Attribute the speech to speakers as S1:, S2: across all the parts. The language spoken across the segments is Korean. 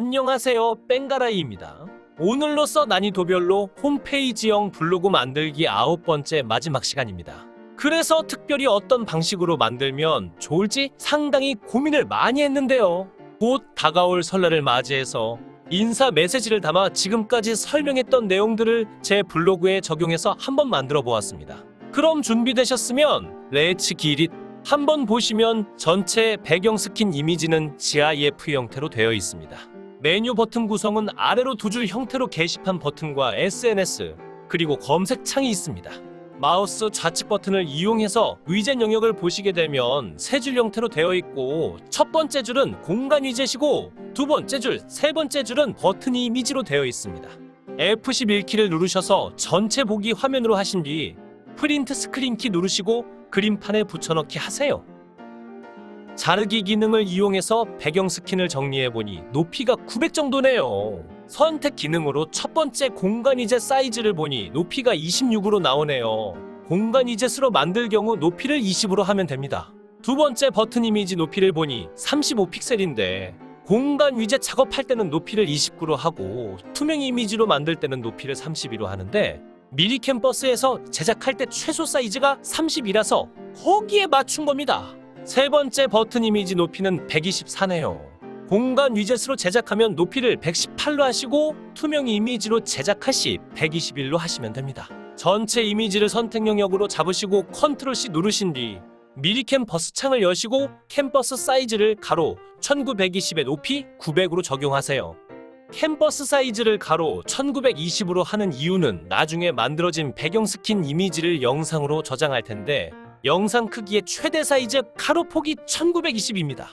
S1: 안녕하세요 뺑가라이입니다. 오늘로써 난이도별로 홈페이지형 블로그 만들기 아홉 번째 마지막 시간입니다. 그래서 특별히 어떤 방식으로 만들면 좋을지 상당히 고민을 많이 했는데요. 곧 다가올 설날을 맞이해서 인사 메시지를 담아 지금까지 설명했던 내용들을 제 블로그에 적용해서 한번 만들어 보았습니다. 그럼 준비되셨으면 렛츠 기릿 한번 보시면 전체 배경 스킨 이미지는 GIF 형태로 되어 있습니다. 메뉴 버튼 구성은 아래로 두 줄 형태로 게시판 버튼과 SNS 그리고 검색창이 있습니다. 마우스 좌측 버튼을 이용해서 위젯 영역을 보시게 되면 세 줄 형태로 되어 있고 첫 번째 줄은 공간 위젯이고 두 번째 줄, 세 번째 줄은 버튼 이미지로 되어 있습니다. F11키를 누르셔서 전체 보기 화면으로 하신 뒤 프린트 스크린 키 누르시고 그림판에 붙여넣기 하세요. 자르기 기능을 이용해서 배경 스킨을 정리해보니 높이가 900 정도네요. 선택 기능으로 첫 번째 공간 이젯 사이즈를 보니 높이가 26으로 나오네요. 공간 이젯으로 만들 경우 높이를 20으로 하면 됩니다. 두 번째 버튼 이미지 높이를 보니 35픽셀인데 공간 위젯 작업할 때는 높이를 29로 하고 투명 이미지로 만들 때는 높이를 32로 하는데 미리 캠퍼스에서 제작할 때 최소 사이즈가 30이라서 거기에 맞춘 겁니다. 세 번째 버튼 이미지 높이는 124네요. 공간 위젯으로 제작하면 높이를 118로 하시고 투명 이미지로 제작할 시 121로 하시면 됩니다. 전체 이미지를 선택 영역으로 잡으시고 컨트롤 C 누르신 뒤 미리 캠퍼스 창을 여시고 캠퍼스 사이즈를 가로 1920에 높이 900으로 적용하세요. 캠퍼스 사이즈를 가로 1920으로 하는 이유는 나중에 만들어진 배경 스킨 이미지를 영상으로 저장할 텐데 영상 크기의 최대 사이즈 가로 폭이 1920입니다.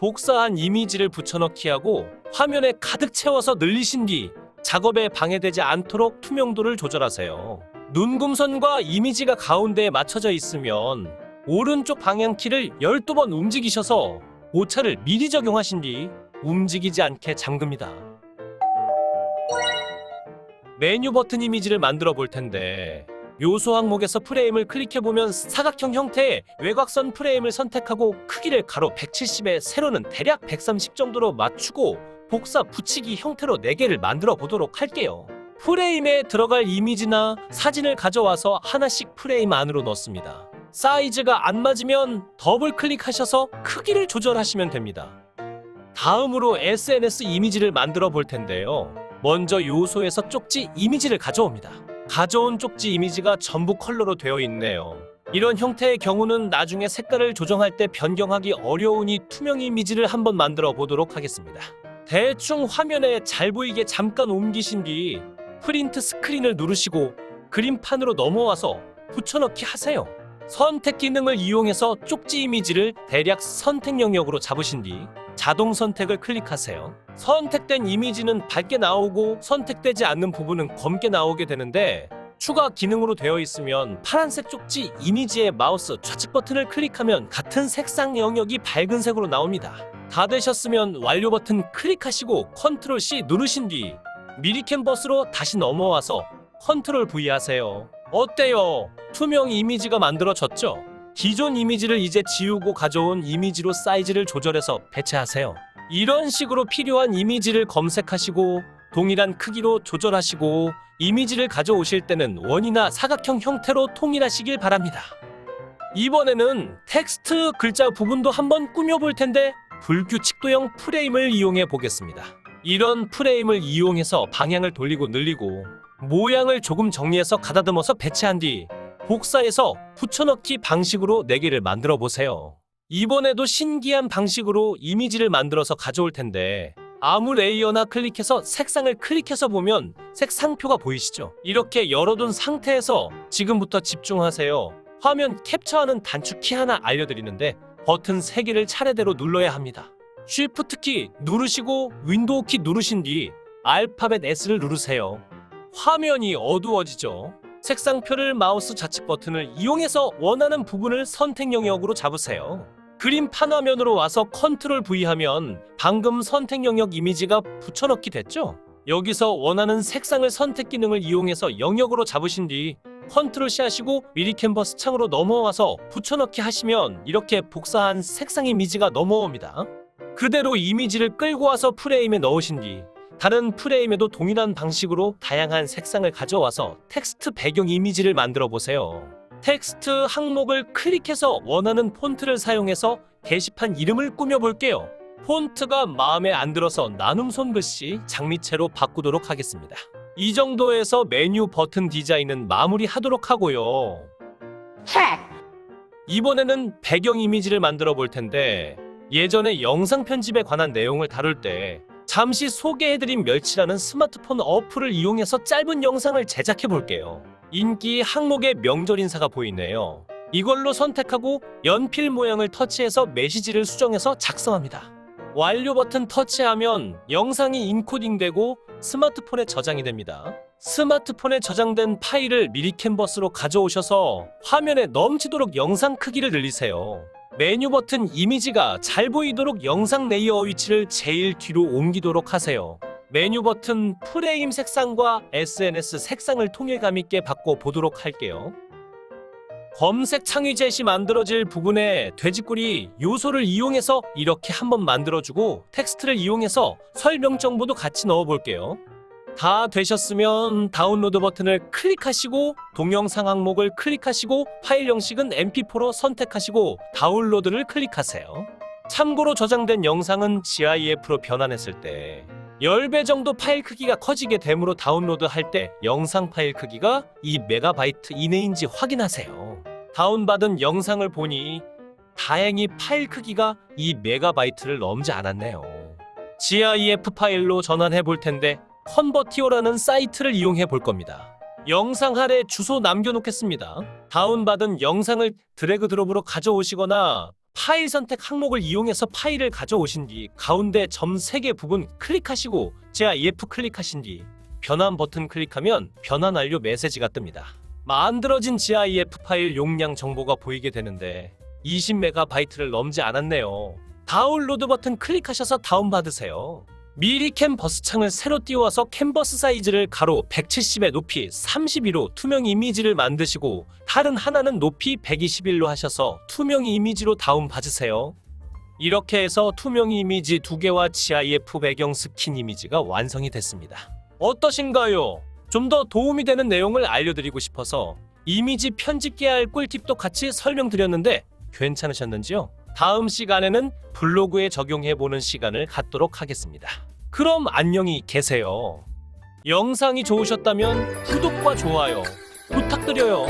S1: 복사한 이미지를 붙여넣기 하고 화면에 가득 채워서 늘리신 뒤 작업에 방해되지 않도록 투명도를 조절하세요. 눈금선과 이미지가 가운데에 맞춰져 있으면 오른쪽 방향키를 12번 움직이셔서 오차를 미리 적용하신 뒤 움직이지 않게 잠급니다. 메뉴 버튼 이미지를 만들어 볼 텐데 요소 항목에서 프레임을 클릭해보면 사각형 형태의 외곽선 프레임을 선택하고 크기를 가로 170에 세로는 대략 130 정도로 맞추고 복사 붙이기 형태로 4개를 만들어 보도록 할게요. 프레임에 들어갈 이미지나 사진을 가져와서 하나씩 프레임 안으로 넣습니다. 사이즈가 안 맞으면 더블 클릭하셔서 크기를 조절하시면 됩니다. 다음으로 SNS 이미지를 만들어 볼 텐데요. 먼저 요소에서 쪽지 이미지를 가져옵니다. 가져온 쪽지 이미지가 전부 컬러로 되어 있네요. 이런 형태의 경우는 나중에 색깔을 조정할 때 변경하기 어려우니 투명 이미지를 한번 만들어 보도록 하겠습니다. 대충 화면에 잘 보이게 잠깐 옮기신 뒤 프린트 스크린을 누르시고 그림판으로 넘어와서 붙여넣기 하세요. 선택 기능을 이용해서 쪽지 이미지를 대략 선택 영역으로 잡으신 뒤 자동 선택을 클릭하세요. 선택된 이미지는 밝게 나오고 선택되지 않는 부분은 검게 나오게 되는데 추가 기능으로 되어 있으면 파란색 쪽지 이미지의 마우스 좌측 버튼을 클릭하면 같은 색상 영역이 밝은 색으로 나옵니다. 다 되셨으면 완료 버튼 클릭하시고 컨트롤 C 누르신 뒤 미리 캔버스로 다시 넘어와서 컨트롤 V 하세요. 어때요? 투명 이미지가 만들어졌죠? 기존 이미지를 이제 지우고 가져온 이미지로 사이즈를 조절해서 배치하세요. 이런 식으로 필요한 이미지를 검색하시고 동일한 크기로 조절하시고 이미지를 가져오실 때는 원이나 사각형 형태로 통일하시길 바랍니다. 이번에는 텍스트 글자 부분도 한번 꾸며볼 텐데 불규칙도형 프레임을 이용해 보겠습니다. 이런 프레임을 이용해서 방향을 돌리고 늘리고 모양을 조금 정리해서 가다듬어서 배치한 뒤 복사해서 붙여넣기 방식으로 4개를 만들어 보세요. 이번에도 신기한 방식으로 이미지를 만들어서 가져올 텐데 아무 레이어나 클릭해서 색상을 클릭해서 보면 색상표가 보이시죠? 이렇게 열어둔 상태에서 지금부터 집중하세요. 화면 캡처하는 단축키 하나 알려드리는데 버튼 3개를 차례대로 눌러야 합니다. Shift 키 누르시고 윈도우 키 누르신 뒤 알파벳 S를 누르세요. 화면이 어두워지죠? 색상표를 마우스 좌측 버튼을 이용해서 원하는 부분을 선택 영역으로 잡으세요. 그림 판 화면으로 와서 컨트롤 V 하면 방금 선택 영역 이미지가 붙여넣기 됐죠? 여기서 원하는 색상을 선택 기능을 이용해서 영역으로 잡으신 뒤 컨트롤 C 하시고 미리 캔버스 창으로 넘어와서 붙여넣기 하시면 이렇게 복사한 색상 이미지가 넘어옵니다. 그대로 이미지를 끌고 와서 프레임에 넣으신 뒤 다른 프레임에도 동일한 방식으로 다양한 색상을 가져와서 텍스트 배경 이미지를 만들어 보세요. 텍스트 항목을 클릭해서 원하는 폰트를 사용해서 게시판 이름을 꾸며 볼게요. 폰트가 마음에 안 들어서 나눔 손글씨 장미채로 바꾸도록 하겠습니다. 이 정도에서 메뉴 버튼 디자인은 마무리하도록 하고요. 이번에는 배경 이미지를 만들어 볼 텐데 예전에 영상 편집에 관한 내용을 다룰 때 잠시 소개해드린 멸치라는 스마트폰 어플을 이용해서 짧은 영상을 제작해 볼게요. 인기 항목에 명절 인사가 보이네요. 이걸로 선택하고 연필 모양을 터치해서 메시지를 수정해서 작성합니다. 완료 버튼 터치하면 영상이 인코딩되고 스마트폰에 저장이 됩니다. 스마트폰에 저장된 파일을 미리 캔버스로 가져오셔서 화면에 넘치도록 영상 크기를 늘리세요. 메뉴 버튼 이미지가 잘 보이도록 영상 레이어 위치를 제일 뒤로 옮기도록 하세요. 메뉴 버튼 프레임 색상과 SNS 색상을 통일감 있게 바꿔 보도록 할게요. 검색 창의 제시 만들어질 부분에 돼지꼬리 요소를 이용해서 이렇게 한번 만들어주고 텍스트를 이용해서 설명 정보도 같이 넣어볼게요. 다 되셨으면 다운로드 버튼을 클릭하시고 동영상 항목을 클릭하시고 파일 형식은 mp4로 선택하시고 다운로드를 클릭하세요. 참고로 저장된 영상은 GIF로 변환했을 때 10배 정도 파일 크기가 커지게 되므로 다운로드 할 때 영상 파일 크기가 2MB 이내인지 확인하세요. 다운받은 영상을 보니 다행히 파일 크기가 2MB를 넘지 않았네요. GIF 파일로 전환해 볼 텐데 컨버티오라는 사이트를 이용해 볼 겁니다. 영상 아래 주소 남겨놓겠습니다. 다운받은 영상을 드래그 드롭으로 가져오시거나 파일 선택 항목을 이용해서 파일을 가져오신 뒤 가운데 점 3개 부분 클릭하시고 GIF 클릭하신 뒤 변환 버튼 클릭하면 변환 완료 메시지가 뜹니다. 만들어진 GIF 파일 용량 정보가 보이게 되는데 20MB를 넘지 않았네요. 다운로드 버튼 클릭하셔서 다운받으세요. 미리 캔 버스 창을 새로 띄워서 캔버스 사이즈를 가로 170에 높이 32로 투명 이미지를 만드시고 다른 하나는 높이 121로 하셔서 투명 이미지로 다운 받으세요. 이렇게 해서 투명 이미지 두 개와 GIF 배경 스킨 이미지가 완성이 됐습니다. 어떠신가요? 좀 더 도움이 되는 내용을 알려드리고 싶어서 이미지 편집해야 할 꿀팁도 같이 설명드렸는데 괜찮으셨는지요? 다음 시간에는 블로그에 적용해보는 시간을 갖도록 하겠습니다. 그럼 안녕히 계세요. 영상이 좋으셨다면 구독과 좋아요 부탁드려요.